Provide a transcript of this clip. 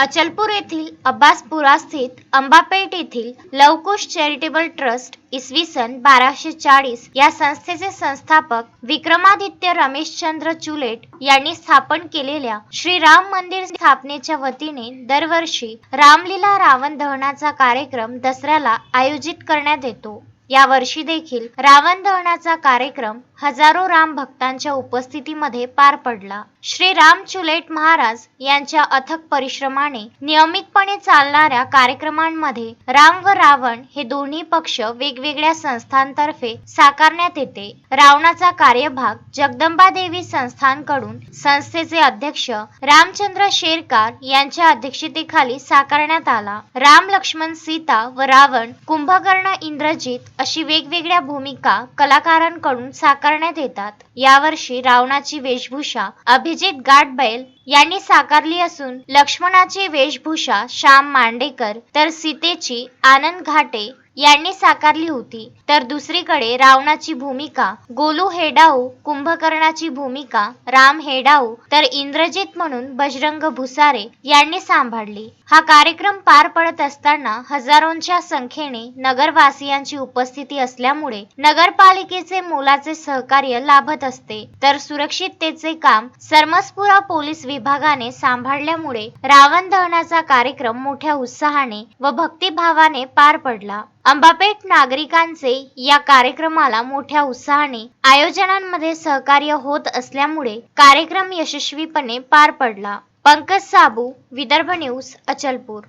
अचलपूर येथील अब्बासपुरा स्थित अंबापेठ येथील लवकुश चॅरिटेबल ट्रस्ट इसवी सन बाराशे चाळीस या संस्थेचे संस्थापक विक्रमादित्य रमेशचंद्र चुलेट यांनी स्थापन केलेल्या श्री राम मंदिर स्थापनेच्या वतीने दरवर्षी रामलीला रावण दहनाचा कार्यक्रम दसऱ्याला आयोजित करण्यात येतो. या वर्षी देखील रावण दहनाचा कार्यक्रम हजारो राम भक्तांच्या उपस्थितीमध्ये पार पडला. श्री राम चुलेट महाराज यांच्या अथक परिश्रमाने नियमितपणे चालणाऱ्या कार्यक्रमांमध्ये राम व रावण हे दोन्ही पक्ष वेगवेगळ्या संस्थांतर्फे साकारण्यात येते. रावणाचा कार्यभाग जगदंबा देवी संस्थांकडून संस्थेचे अध्यक्ष रामचंद्र शेरकार यांच्या अध्यक्षतेखाली साकारण्यात आला. राम लक्ष्मण सीता व रावण कुंभकर्ण इंद्रजित अशी वेगवेगळ्या भूमिका कलाकारांकडून साकारण्यात येतात. यावर्षी रावणाची वेशभूषा अभिजित गाडबैल यांनी साकारली असून लक्ष्मणाची वेशभूषा श्याम मांडेकर तर सीतेची आनंद घाटे यांनी साकारली होती. तर दुसरीकडे रावणाची भूमिका गोलू हेडाऊ कुंभकर्णाची भूमिका राम हेडाऊ तर इंद्रजित म्हणून बजरंग भुसारे यांनी सांभाळली. हा कार्यक्रम पार पडत असताना हजारोंच्या संख्येने नगरवासियांची उपस्थिती असल्यामुळे नगरपालिकेचे मोलाचे सहकार्य लाभत असते. तर सुरक्षिततेचे काम सरमसपुरा पोलीस विभागाने सांभाळल्यामुळे रावण दहनाचा कार्यक्रम मोठ्या उत्साहाने व भक्तिभावाने पार पडला. अंबापेठ नागरिकांचे या कार्यक्रमाला मोठ्या उत्साहाने आयोजनांमध्ये सहकार्य होत असल्यामुळे कार्यक्रम यशस्वीपणे पार पडला. पंकज साबू विदर्भ न्यूज अचलपूर.